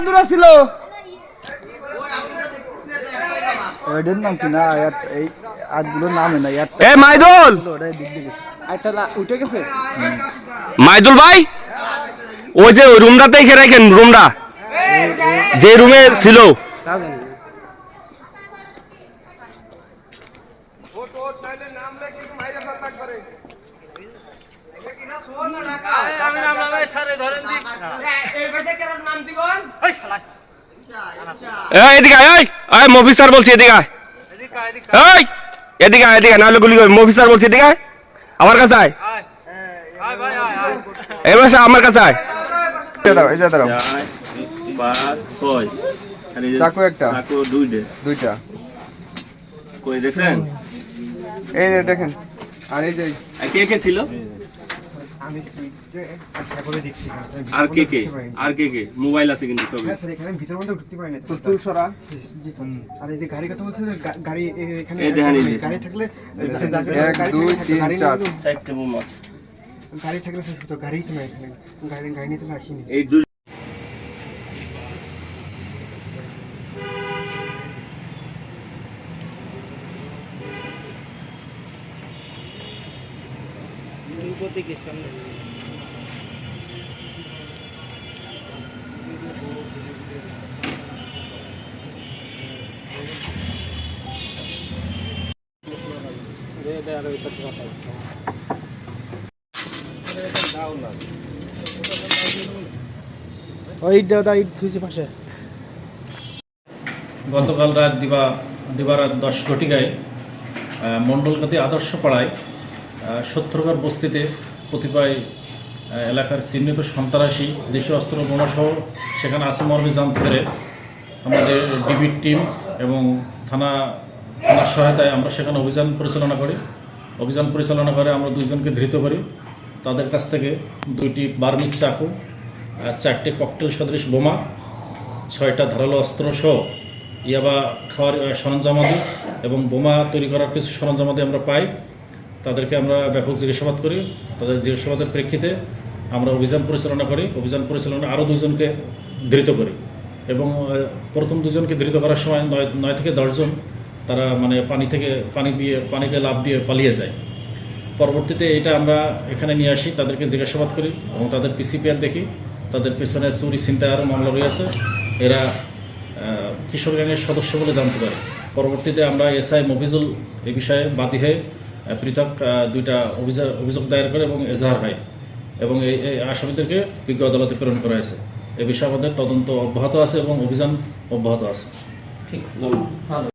বন্ধুরা ছিল। এদের নাম কি না? এই আজগুলোর নামে না ইয়ার এ মাইদুল! না উঠে গেছে? মাইদুল ভাই? ওই যে ওই রুমটাতেই খেয়ে রাখেন রুমটা। যে রুমে ছিল। এদিকে আয় মফি স্যার বলছি এদিকে আয়। এই এদিকে আয় এদিকে নাহলে গুলি মফি স্যার বলছি এদিকে আয়। আমার কাছে আয়। এবার আমার কাছে আয়। চাকু একটা। দুইটা। কই দেখছেন? এই দেখেন। আর এই যে কে কে ছিল? আর কে কে? আর কে কে? মোবাইল আছে কিন্তু সবই। স্যার এখানে ভিতর মধ্যে ঢুকতে পারি না তো তুলতুল সরা। জি স্যার। আর এই যে গাড়ি কথা বলছেন গাড়ি এখানে। গাড়ি থাকলে এক দুই তিন চার। চারটে বোমা গাড়ি থাকলে স্যার তো গাড়ি তো না এখানে। গাড়ি গাড়ি নিয়ে তো আসিনি। এই থুইছে পাশে। গতকাল রাত দিবা দিবারাত দশ ঘটিকায় আহ, মণ্ডলকাতি আদর্শ পাড়ায় সত্তরগড় বস্তিতে কতিপয় এলাকার চিহ্নিত সন্ত্রাসী, দেশীয় অস্ত্র বোমাসহ সেখানে আছে মর্মে জানতে পেরে আমাদের ডিবির টিম এবং থানা, থানার সহায়তায় আমরা সেখানে অভিযান পরিচালনা করি। অভিযান পরিচালনা করে আমরা দুইজনকে ধৃত করি। তাদের কাছ থেকে দুইটি বার্মিক চাকু চারটি ককটেল সদৃশ বোমা, ছয়টা ধারালো অস্ত্র সহ ইয়াবা খাওয়ার সরঞ্জামাদি এবং বোমা তৈরি করার কিছু সরঞ্জামাদি আমরা পাই। তাদেরকে আমরা ব্যাপক জিজ্ঞাসাবাদ করি। তাদের জিজ্ঞাসাবাদের প্রেক্ষিতে আমরা অভিযান পরিচালনা করি। অভিযান পরিচালনা আরও দুজনকে ধৃত করি। এবং প্রথম দুজনকে ধৃত করার সময় নয় নয় থেকে দশজন তারা মানে পানি থেকে পানি দিয়ে, পানিতে লাভ দিয়ে পালিয়ে যায়। পরবর্তীতে এটা আমরা এখানে নিয়ে আসি, তাদেরকে জিজ্ঞাসাবাদ করি এবং তাদের পিসিপিআর দেখি। তাদের পেছনে চুরি চিন্তায় আরও মামলা রয়েছে এরা কিশোর গ্যাংয়ের সদস্য বলে জানতে পারে। পরবর্তীতে আমরা এসআই মফিজুল এ বিষয়ে বাদী হয়ে পৃথক দুইটা অভিযোগ অভিযোগ দায়ের করে এবং এজাহার হয়। এবং এই এই আসামিদেরকে বিজ্ঞ আদালতে প্রেরণ করা হয়েছে। এ বিষয়ে আমাদের তদন্ত অব্যাহত আছে এবং অভিযান অব্যাহত আছে।